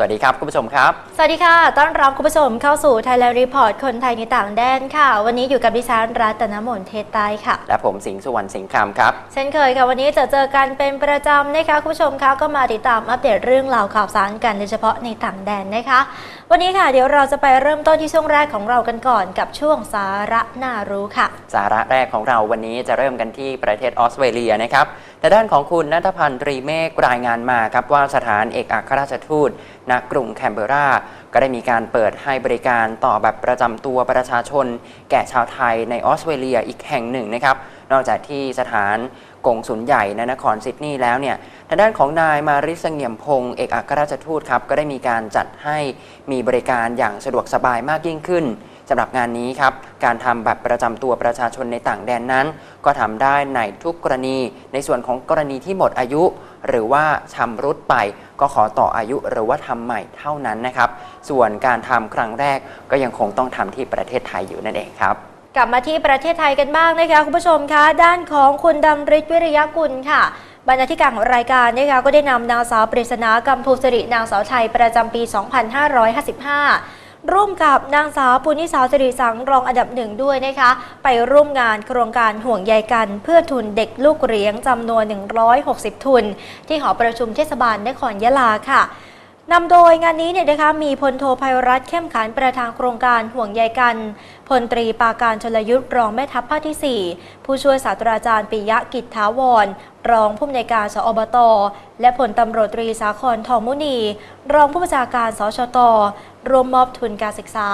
สวัสดีครับคุณผู้ชมครับ สวัสดีค่ะ ต้อนรับคุณผู้ชมเข้าสู่ Thailand Report คนไทยในต่างแดนค่ะ วันนี้อยู่กับดิฉันรัตนมนเทศใต้ค่ะ และผมสิงห์สุวรรณสิงห์คำครับ เช่นเคยค่ะ วันนี้จะเจอกันเป็นประจำนะคะคุณผู้ชมคะก็มาติดตามอัปเดตเรื่องราวข่าวสารกันโดยเฉพาะในต่างแดนนะคะ วันนี้ค่ะเดี๋ยวเราจะไปเริ่มต้นที่ช่วงแรกของเรากันก่อน กับช่วงสาระน่ารู้ค่ะ สาระแรกของเราวันนี้จะเริ่มกันที่ประเทศออสเตรเลียนะครับแต่ด้านของคุณนัทพันธ์ตรีเมฆรายงานมาครับว่าสถานเอกอัครราชทูตณกรุงแคนเบรา ก็ได้มีการเปิดให้บริการต่อแบบประจำตัวประชาชน แก่ชาวไทยในออสเตรเลียอีกแห่งหนึ่งนะครับนอกจากที่สถาน กงสุลใหญ่ในนครซิดนีย์แล้วเนี่ยทางด้านของนายมาริสเงียมพงศ์เอกอัครราชทูตครับก็ได้มีการจัดให้มีบริการอย่างสะดวกสบายมากยิ่งขึ้นสำหรับงานนี้ครับ การทำบัตรประจำตัวประชาชนในต่างแดนนั้น ก็ทำได้ในทุกกรณี ในส่วนของกรณีที่หมดอายุ หรือว่าชำรุดไป ก็ขอต่ออายุหรือว่าทำใหม่เท่านั้นนะครับ ส่วนการทำครั้งแรกก็ยังคงต้องทำที่ประเทศไทยอยู่นั่นเองครับ กลับมาที่ประเทศไทยกันบ้างนะคะคุณผู้ชมคะด้านของคุณดำริศวิริยกุลค่ะบรรณาธิการของรายการนะคะก็ได้นำนางสาวปริศนากำพูสิรินางสาวไทยประจำปี 2555 ร่วมกับนางสาวปุณิสาวสิริสังรองอันดับหนึ่งด้วยนะคะ ไปร่วมงานโครงการห่วงใยกัน เพื่อทุนเด็กลูกเลี้ยงจำนวน 160 ทุน ที่หอประชุมเทศบาลนครยะลาค่ะ นำโดยงานนี้เนี่ยนะคะมีพลโทภัยรัฐเข้มขันประธานโครงการห่วงใยกัน พลตรีปาการชลยุทธ์รองแม่ทัพภาคที่ 4 ผู้ช่วยศาสตราจารย์ปิยะกิจถาวร รองผู้อำนวยการสอบต และผลตำรวจตรีสาครทองมุนี รองผู้บัญชาการสชตรวมมอบทุนการศึกษา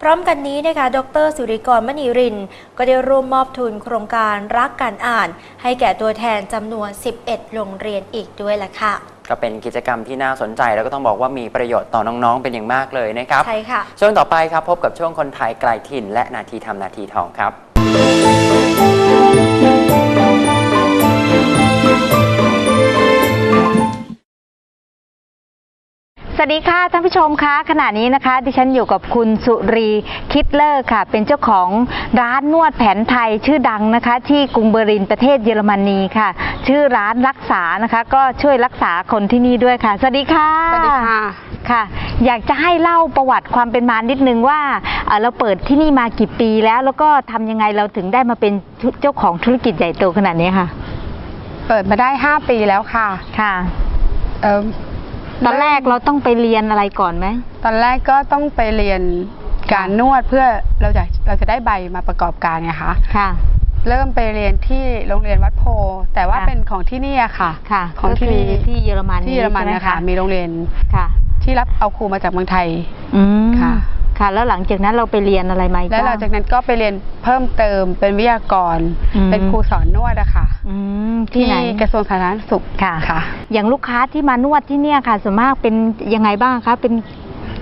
พร้อมกันนี้นะคะ ดรสุริกรมณีริน ก็ได้ร่วมมอบทุนโครงการรักการอ่าน ให้แก่ตัวแทนจำนวน 11 โรงเรียนอีกด้วยล่ะค่ะ ก็เป็นกิจกรรมที่น่าสนใจ แล้วก็ต้องบอกว่ามีประโยชน์ต่อน้องๆ เป็นอย่างมากเลยนะครับ ใช่ค่ะ ช่วงต่อไปครับพบกับช่วงคนไทยไกลถิ่น และนาทีทำนาทีทองครับ สวัสดีค่ะท่านผู้ชมคะขณะนี้นะคะ ดิฉันอยู่กับคุณสุรีคิดเลอร์ค่ะ เป็นเจ้าของร้านนวดแผนไทยชื่อดังนะคะ ที่กรุงเบอร์ลินประเทศเยอรมนีค่ะ ชื่อร้านรักษานะคะ ก็ช่วยรักษาคนที่นี่ด้วยค่ะ สวัสดีค่ะสวัสดีค่ะค่ะ อยากจะให้เล่าประวัติความเป็นมานิดนึงว่าเอ่อเราเปิดที่นี่มากี่ปีแล้ว แล้วก็ทำยังไงเราถึงได้มาเป็นเจ้าของธุรกิจใหญ่โตขนาดนี้ค่ะ เปิดมาได้ 5 ปีแล้วค่ะค่ะเอ่อ ตอนแรกเราต้องไปเรียนอะไรก่อนไหมตอนแรกก็ต้องไปเรียนการนวดเพื่อเราจะเราจะได้ใบมาประกอบการไงคะค่ะ เริ่มไปเรียนที่โรงเรียนวัดโพ แต่ว่าค่ะ เป็นของที่นี่อะค่ะ ค่ะของที่ก็นี่คือที่เยอรมันที่เยอรมันใช่ไหนะคะมีโรงเรียนค่ะ ที่รับเอาครูมาจากเมืองไทย อืมค่ะ ค่ะ แล้วหลังจากนั้นเราไปเรียนอะไรมาอีกแล้วหลังบ้างจากนั้นก็ไปเรียนเพิ่มเติมเป็นวิทยากรอืมเป็นครูสอนนวดอะค่ะอืมที่ไหน กระทรวงสาธารณสุขค่ะ ค่ะ อย่างลูกค้าที่มานวดที่เนี่ยค่ะส่วนมากเป็นยังไงบ้างคะเป็น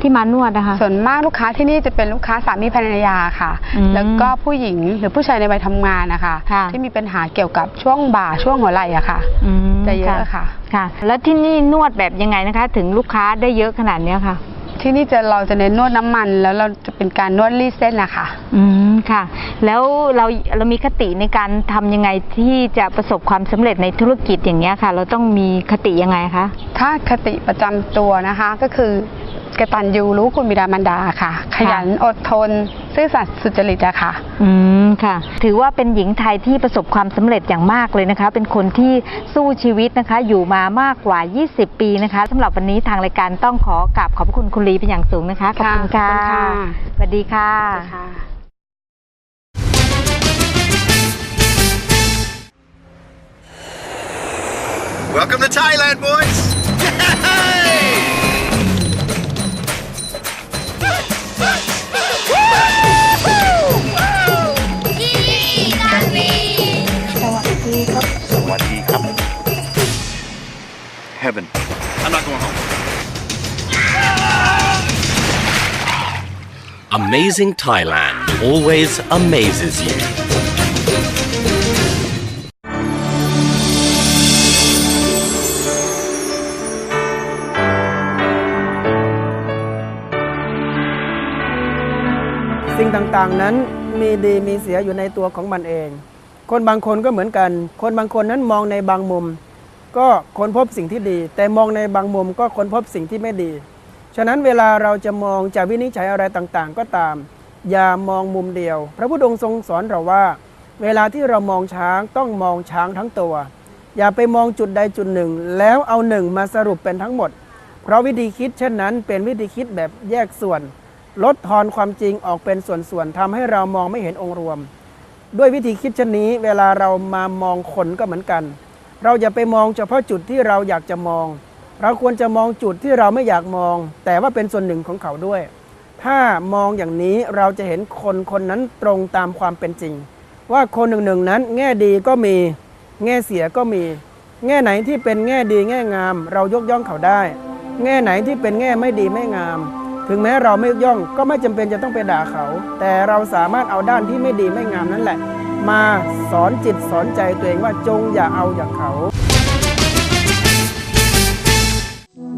ที่มานวดนะคะ ส่วนมากลูกค้าที่นี่จะเป็นลูกค้าสามีภรรยาค่ะ อืมแล้วก็ผู้หญิงหรือผู้ชายในวัยทำงานนะคะ ค่ะ ที่มีปัญหาเกี่ยวกับช่วงบ่าช่วงหัวไหล่อะค่ะ อืมจะเยอะค่ะ ค่ะ แล้วที่นี่นวดแบบยังไงนะคะ ถึงลูกค้าได้เยอะขนาดเนี้ยค่ะ ที่นี่จะเราจะเน้นนวดน้ำมัน แล้วเราจะเป็นการนวดรีดเส้นนะคะอืมค่ะ แล้วเราเรามีคติในการทำยังไงที่จะประสบความสำเร็จในธุรกิจอย่างเงี้ยค่ะ เราต้องมีคติยังไงคะ ถ้าคติประจำตัวนะคะก็คือกตัญญูรู้คุณบิดามารดาค่ะ ขยันอดทน ซื่อสัตย์สุจริตอะค่ะ อืมค่ะ ถือว่าเป็นหญิงไทยที่ประสบความสำเร็จอย่างมากเลยนะคะ เป็นคนที่สู้ชีวิตนะคะ อยู่มามากกว่า 20 ปีนะคะสำหรับวันนี้ทางรายการต้องขอกราบขอบพระคุณคุณลีเป็นอย่างสูงนะคะขอบคุณค่ะขอบคุณค่ะสวัสดีค่ะค่ะ Welcome to Thailand, boys! Amazing Thailand always amazes you. สิ่งต่างๆนั้นมีดีมีเสียอยู่ในตัวของมันเอง คนบางคนก็เหมือนกัน คนบางคนนั้นมองในบางมุม ก็ค้นพบสิ่งที่ดี แต่มองในบางมุมก็ค้นพบสิ่งที่ไม่ดี ฉะนั้นเวลาเราจะมองจะวินิจฉัยอะไรต่างๆ ก็ตาม อย่ามองมุมเดียว พระพุทธองค์ทรงสอนเราว่า เวลาที่เรามองช้างต้องมองช้างทั้งตัว อย่าไปมองจุดใดจุดหนึ่ง แล้วเอาหนึ่งมาสรุปเป็นทั้งหมด เพราะวิธีคิดเช่นนั้นเป็นวิธีคิดแบบแยกส่วน ลดทอนความจริงออกเป็นส่วนๆทำให้เรามองไม่เห็นองค์รวม ด้วยวิธีคิดเช่นนี้ เวลาเรามามองคนก็เหมือนกัน เราอย่าไปมองเฉพาะจุดที่เราอยากจะมอง เราควรจะมองจุดที่เราไม่อยากมอง แต่ว่าเป็นส่วนหนึ่งของเขาด้วย ถ้ามองอย่างนี้เราจะเห็นคนคนนั้นตรงตามความเป็นจริง ว่าคนหนึ่งหนึ่งนั้น แง่ดีก็มี แง่เสียก็มี แง่ไหนที่เป็นแง่ดีแง่งาม เรายกย่องเขาได้ แง่ไหนที่เป็นแง่ไม่ดีไม่งาม ถึงแม้เราไม่ยกย่องก็ไม่จำเป็นจะต้องไปด่าเขา แต่เราสามารถเอาด้านที่ไม่ดีไม่งามนั่นแหละ มาสอนจิตสอนใจตัวเองว่าจงอย่าเอาอย่างเขา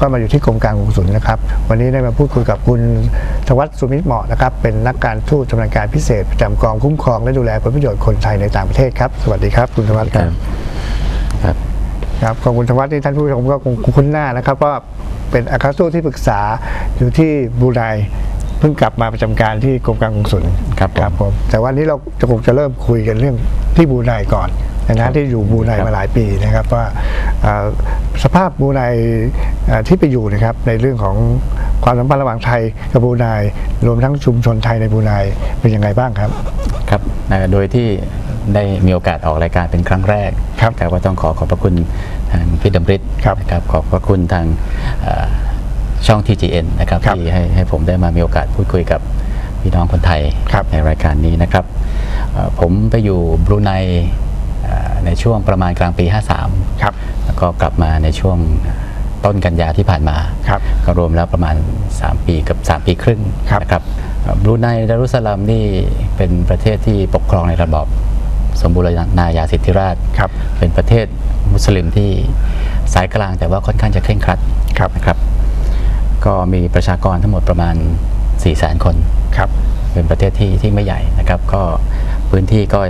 ก็มาอยู่ที่กรมการกงสุลนะครับ วันนี้ได้มาพูดคุยกับคุณธวัฒน์สุมิตรเหมาะนะครับ เป็นนักการทูตชำนาญการพิเศษประจำกองคุ้มครองและดูแลผลประโยชน์คนไทยในต่างประเทศครับ สวัสดีครับ คุณธวัฒน์ครับครับครับของคุณธวัฒน์ที่ท่านผู้ชมก็คงคุ้นหน้านะครับว่าเป็นอัครทูตที่ปรึกษาอยู่ที่บรูไนเพิ่งกลับมาประจำการที่กรมการกงสุลครับผมครับผมแต่วันนี้เราจะคงจะเริ่มคุยกันเรื่องที่บรูไนก่อนใน ฐานะที่อยู่บรูไนมาหลายปีนะครับว่าเอ่อสภาพบรูไนเอ่อที่ไปอยู่นะครับในเรื่องของความสัมพันธ์ระหว่างไทยกับบรูไนรวมทั้งชุมชนไทยในบรูไนเป็นยังไงบ้างครับครับเอ่อโดยที่ได้มีโอกาสออกรายการเป็นครั้งแรกครับก็ต้องขอขอบพระคุณทางพี่ดำริศครับนะครับขอบพระคุณทางเอ่อช่อง TGN นะครับครับที่ให้ให้ผมได้มามีโอกาสพูดคุยกับพี่น้องคนไทยครับในรายการนี้นะครับเอ่อผมไปอยู่บรูไนเอ่อ ในช่วงประมาณกลางปี 53 ครับ แล้วก็กลับมาในช่วงต้นกันยาที่ผ่านมาครับก็รวมแล้วประมาณ 3 ปีกับ 3 ปีครึ่งครับนะครับเอ่อบรูไนดารุสสลามนี่เป็นประเทศที่ปกครองในระบอบสมบูรณาญาสิทธิราชย์ครับเป็นประเทศมุสลิมที่สายกลางแต่ว่าค่อนข้างจะเคร่งครัดครับนะครับ ก็มีประชากรทั้งหมดประมาณ4 0 0 0 0 0คนครับเป็นประเทศที่ที่ไม่ใหญ่นะครับ ก็พื้นที่ก็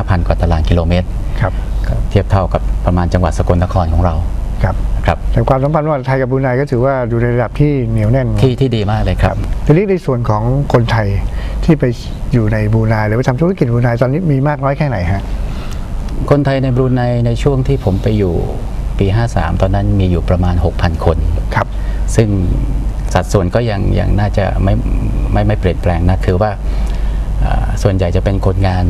5,000 กว่าตารางกิโลเมตรครับก็เทียบเท่ากับประมาณจังหวัดสกลนครของเราครับนะครับแต่ความสัมพันธ์ระหว่างไทยกับบรูไนก็ถือว่าอยู่ในระดับที่เหนียวแน่นที่ที่ดีมากเลยครับทีนี้ในส่วนของคนไทยที่ไปอยู่ในบรูไนหรือไปทำธุรกิจบรูไนตอนนี้มีมากน้อยแค่ไหนฮะคนไทยในบรูไนในช่วงที่ผมไปอยู่ปี 53 ตอนนั้นมีอยู่ประมาณ 6,000 คนครับซึ่งสัดส่วนก็ยังยังน่าจะไม่ไม่ไม่เปลี่ยนแปลงนะคือว่าอ่าส่วนใหญ่จะเป็นคนงาน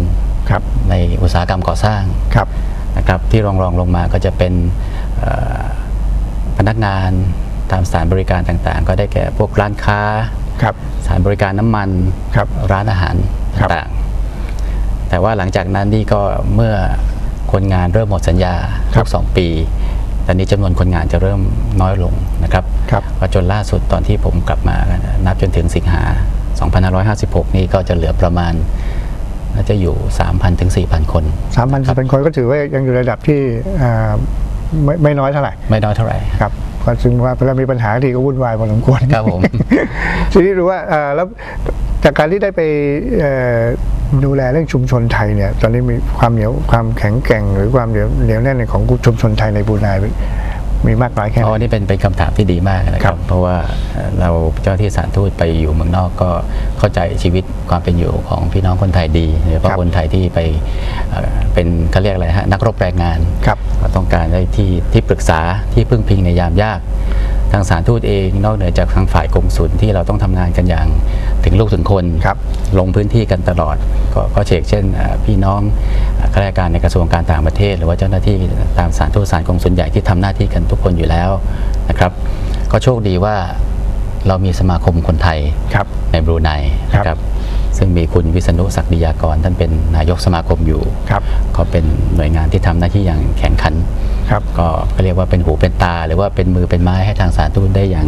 ครับในอุตสาหกรรมก่อสร้างครับนะครับที่รองรองลงมาก็จะเป็นเอ่อพนักงานตามสถานบริการต่างๆ ก็ได้แก่พวกร้านค้าครับสถานบริการน้ำมันครับร้านอาหารครับต่างๆ แต่ว่าหลังจากนั้นนี่ก็เมื่อคนงานเริ่มหมดสัญญาทุกสองปี ตอนนี้จำนวนคนงานจะเริ่มน้อยลงนะครับครับก็จนล่าสุดตอนที่ผมกลับมานับจนถึงสิงหา 2556 นี่ก็จะเหลือประมาณ น่าจะอยู่ 3,000ถึง4,000 คนสามพันสี่พันคนก็ถือว่ายังอยู่ในระดับที่อ่าไม่ไม่น้อยเท่าไหร่ ไม่น้อยเท่าไหร่ครับก็ซึ่งว่าเวลามีปัญหาทีก็วุ่นวายพอสมควรครับผมทีนี้รู้ว่าอ่าแล้วจากการที่ได้ไปเอ่อดูแลเรื่องชุมชนไทยเนี่ย ตอนนี้มีความเหนียวความแข็งแกร่ง หรือความเหนียวเหนียวแน่นของชุมชนไทยในบรูไน มีมากน้อยแค่ไหอ๋นอนี่เป็นเป็นคำถามที่ดีมากนะคครัรับ บ เพราะว่าเอ่อเราเจ้าที่สถารทูตไปอยู่เมืองนอกก็เข้าใจชีวิตความเป็นอยู่ของพี่น้องคนไทยดีโดยเฉพาะครับคนไทยที่ไปเอ่อเป็นเขาเรียกอะไรฮะนักรบแรงงานครับ ก็ต้องการได้ที่ที่ปรึกษาที่พึ่งพิงในยามยาก ทางสถารทูตเองนอกเหนือจากทางฝ่ายกงสุลที่เราต้องทำงานกันอย่างถึงลูกถึงคนครับลงพื้นที่กันตลอดก็ก็เชกเช่นเอ่อพี่น้องเอ่อข้าราชการในกระทรวงการต่างประเทศ หรือว่าเจ้าหน้าที่ตามสถารทูตสถารกงสุลใหญ่ที่ทำหน้าที่กันทุกคนอยู่แล้วนะครับก็โชคดีว่าเรามีสมาคมคนไทยครับในบรูไนครับนะครับ ซึ่งมีคุณวิษณุศักดิยากรท่านเป็นนายกสมาคมอยู่ครับก็เป็นหน่วยงานที่ทำหน้าที่อย่างแข่งขันครับก็ก็เรียกว่าเป็นหูเป็นตา หรือว่าเป็นมือเป็นไม้ให้ทางสถารทูตได้อย่าง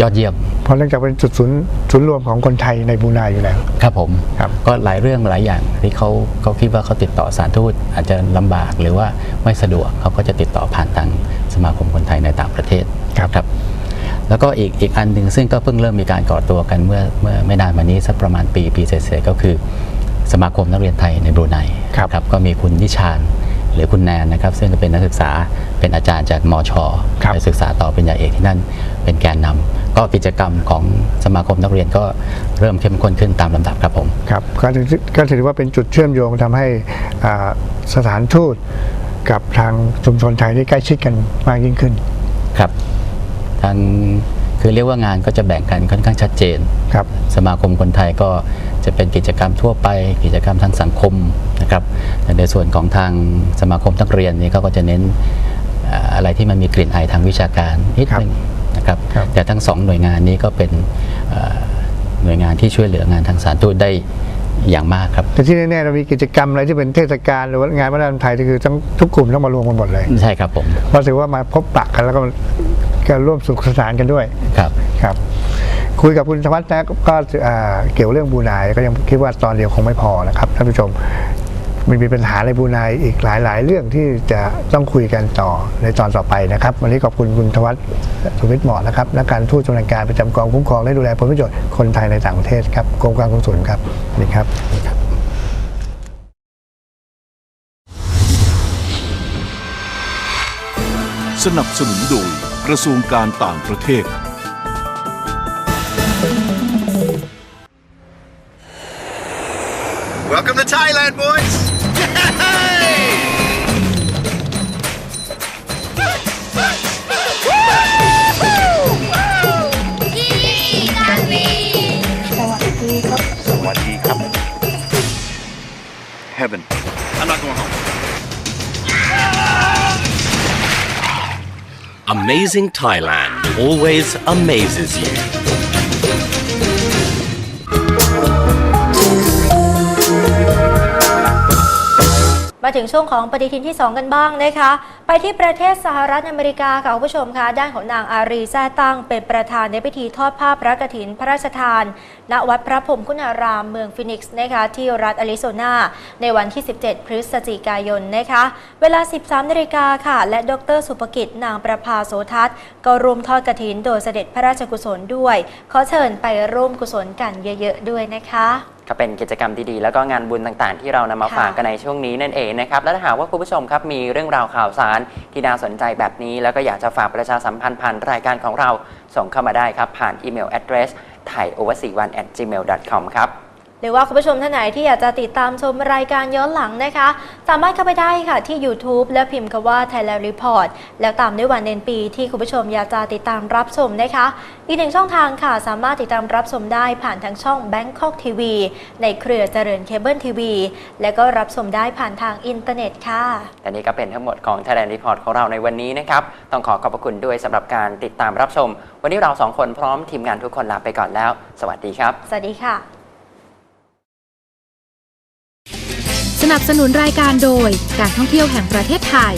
ยอดเยี่ยม เพราะเนื่องจากเป็นจุดศูนย์ศูนย์รวมของคนไทยในบรูไนอยู่แล้ว ครับผมครับก็หลายเรื่องหลายอย่างที่เขาเขาคิดว่าเขาติดต่อสถารทูตอาจจะลำบากหรือว่าไม่สะดวกเขาก็จะติดต่อผ่านทางสมาคมคนไทยในต่างประเทศครับครับ แล้วก็อีกอีกอันหนึ่งซึ่งก็เพิ่งเริ่มมีการก่อตัวกันเมื่อเมื่อไม่นานมานี้สักประมาณปีปีเศษๆก็คือ สมาคมนักเรียนไทยในบรูไนครับครับก็มีคุณนิชานหรือคุณแนนนะครับ ซึ่งก็เป็นนักศึกษาเป็นอาจารย์จากมชครับไปศึกษาต่อเป็นญาเอกที่นั่นเป็นแกนนำก็กิจกรรมของสมาคมนักเรียนก็เริ่มเข้มข้นขึ้นตามลำดับครับผมครับก็ถือก็ถือว่าเป็นจุดเชื่อมโยงทำให้อ่าสถานทูตกับทางชุมชนไทยนี่ใกล้ชิดกันมากยิ่งขึ้นครับ ทางคือเรียกว่างานก็จะแบ่งกันค่อนข้างชัดเจนครับสมาคมคนไทยก็จะเป็นกิจกรรมทั่วไป กิจกรรมทางสังคมนะครับแต่ในส่วนของทางสมาคมนักเรียนนี่เขาก็จะเน้นเอ่ออะไรที่มันมีกลิ่นอายทางวิชาการนิดนึงนะครับครับแต่ทั้งสองหน่วยงานนี้ก็เป็นเอ่อหน่วยงานที่ช่วยเหลืองานทางสารทูตได้อย่างมากครับแต่ที่แน่ๆเรามีกิจกรรมอะไรที่เป็นเทศกาลหรือว่างานวัฒนธรรมไทยที่คือทั้งทุกกลุ่มต้องมารวมกันหมดเลย ใช่ครับผมเพราะถือว่ามาพบปะกันแล้วก็ ก็ร่วมสนุขสนานกันด้วยครับครับ คุยกับคุณธวัฒน์นะก็อ่าเกี่ยวเรื่องบรูไนก็ยังคิดว่าตอนเดียวคงไม่พอนะครับท่านผู้ชมมันมีปัญหาในบรูไนอีกหลาย ๆ เรื่องที่จะต้องคุยกันต่อในตอนต่อไปนะครับ วันนี้ขอบคุณคุณธวัฒน์สุวิทย์เหมาะนะครับนักการทูตชำนาญการประจำกองคุ้มครองและดูแลผลประโยชน์คนไทยในต่างประเทศครับกรมการกงสุลครับสวัสดีครับสนับสนุนโดย กระทรวงการต่างประเทศ Welcome to Thailand, boys! Heaven. I'm not going home. Amazing Thailand always amazes you. มาถึงช่วงของปฏิทินที่ 2 กันบ้างนะคะ ไปที่ประเทศสหรัฐอเมริกาค่ะคุณผู้ชมคะด้านของนางอารีแซ่ตั้งเป็นประธานในพิธีทอดผ้าพระกฐินพระราชทาน ณวัดพระพรมคุณารามเมืองฟินิกซ์นะคะที่รัฐอริโซนาในวันที่ 17 พฤศจิกายนนะคะเวลา 13นาฬิกาค่ะ และดรสุภกิจนางประภาโสทัศน์ ก็ร่วมทอดกฐินโดยเสด็จพระราชกุศลด้วย ขอเชิญไปร่วมกุศลกันเยอะ ๆ ด้วยนะคะ ก็เป็นกิจกรรมดีๆแล้วก็งานบุญต่างๆ ที่เรานำมาค่ะ ฝากกันในช่วงนี้นั่นเองนะครับและถ้าหากว่าคุณผู้ชมครับมีเรื่องราวข่าวสารที่น่าสนใจแบบนี้ แล้วก็อยากจะฝากประชาสัมพันธ์ผ่านรายการของเราส่งเข้ามาได้ครับผ่านอีเมล address thaiover41 at gmail com ครับ หรือว่าคุณผู้ชมท่านไหนที่อยากจะติดตามชมรายการย้อนหลังนะคะ สามารถเข้าไปได้ค่ะที่ YouTube และพิมพ์คำว่า Thailand Report แล้วตามด้วยวันเดือนปี ที่คุณผู้ชมอยากจะติดตามรับชมนะคะ อีกหนึ่งช่องทางค่ะ สามารถติดตามรับชมได้ผ่านทางช่อง Bangkok TV ในเครือเจริญเคเบิลทีวีและก็รับชมได้ผ่านทางอินเทอร์เน็ตค่ะและนี่ก็เป็นทั้งหมดของ Thailand Report ของเราในวันนี้นะครับต้องขอขอบพระคุณด้วยสำหรับการติดตามรับชม วันนี้เราสองคนพร้อมทีมงานทุกคนลาไปก่อนแล้ว สวัสดีครับ สวัสดีค่ะ นับสนุนรายการโดยการท่องเที่ยวแห่งประเทศไทย